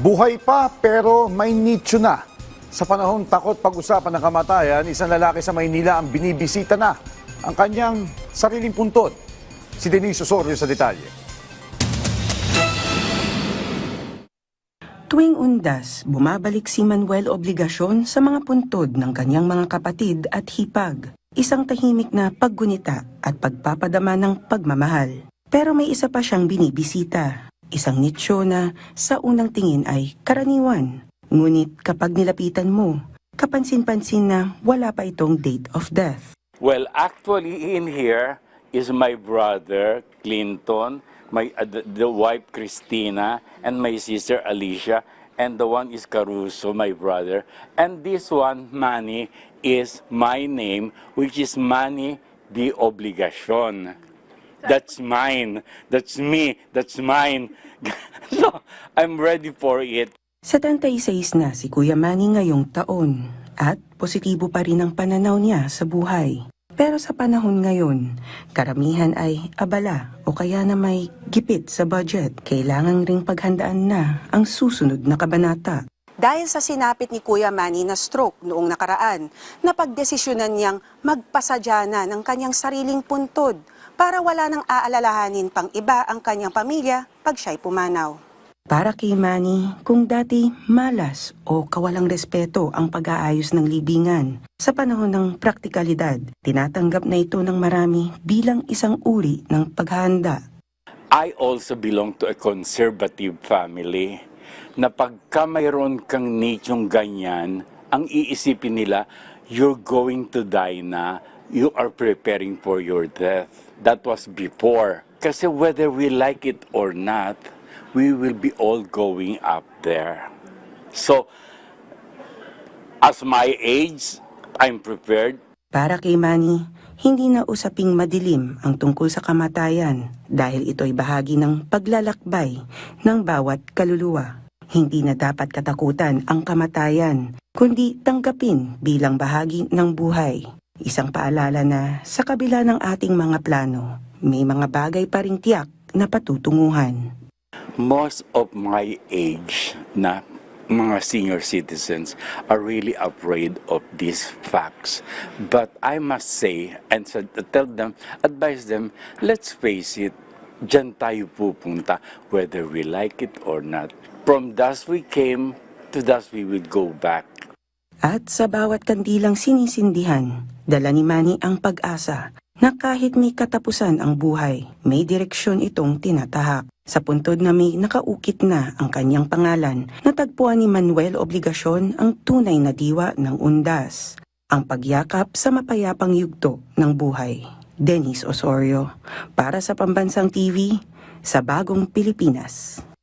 Buhay pa pero may nicho na. Sa panahon takot pag-usapan ng kamatayan, isang lalaki sa Maynila ang binibisita na ang kanyang sariling puntod. Si Denise Osorio sa detalye. Tuwing undas, bumabalik si Manuel Obligasyon sa mga puntod ng kanyang mga kapatid at hipag. Isang tahimik na paggunita at pagpapadama ng pagmamahal. Pero may isa pa siyang binibisita. Isang nicho na sa unang tingin ay karaniwan. Ngunit kapag nilapitan mo, kapansin-pansin na wala pa itong date of death. Well, actually, in here is my brother Clinton, my uh, the, the wife Christina, and my sister Alicia, and the one is Caruso, my brother, and this one Manny is my name, which is Manny de Obligacion. That's mine. That's me. That's mine. so I'm ready for it. Sa 36 na si Kuya Manny ngayong taon at positibo pa rin ang pananaw niya sa buhay. Pero sa panahon ngayon, karamihan ay abala o kaya na may gipit sa budget. Kailangan ring paghandaan na ang susunod na kabanata. Dahil sa sinapit ni Kuya Manny na stroke noong nakaraan, napagdesisyonan niyang magpasadya na ng kanyang sariling puntod para wala nang aalalahanin pang iba ang kanyang pamilya pag siya'y pumanaw. Para kay Manny, kung dati malas o kawalang respeto ang pag-aayos ng libingan, sa panahon ng praktikalidad, tinatanggap na ito ng marami bilang isang uri ng paghahanda I also belong to a conservative family na pagka mayroon kang nichong ganyan, ang iisipin nila, you're going to die na, you are preparing for your death. That was before. Kasi whether we like it or not, we will be all going up there. So, as my age, I'm prepared Para kay Manny, hindi na usaping madilim ang tungkol sa kamatayan dahil ito'y bahagi ng paglalakbay ng bawat kaluluwa. Hindi na dapat katakutan ang kamatayan, kundi tanggapin bilang bahagi ng buhay. Isang paalala na sa kabila ng ating mga plano, may mga bagay pa ring tiyak na patutunguhan. most of my age na mga senior citizens are really afraid of these facts. But I must say, and tell them, advise them, let's face it, dyan tayo pupunta, whether we like it or not. From dust we came, to dust we will go back. At sa bawat kandilang sinisindihan, dala ni Manny ang pag-asa na kahit may katapusan ang buhay, may direksyon itong tinatahak. Sa puntod na may nakaukit na ang kanyang pangalan, natagpuan ni Manuel Obligasyon ang tunay na diwa ng undas, ang pagyakap sa mapayapang yugto ng buhay. Dennis Osorio, para sa Pambansang TV, sa Bagong Pilipinas.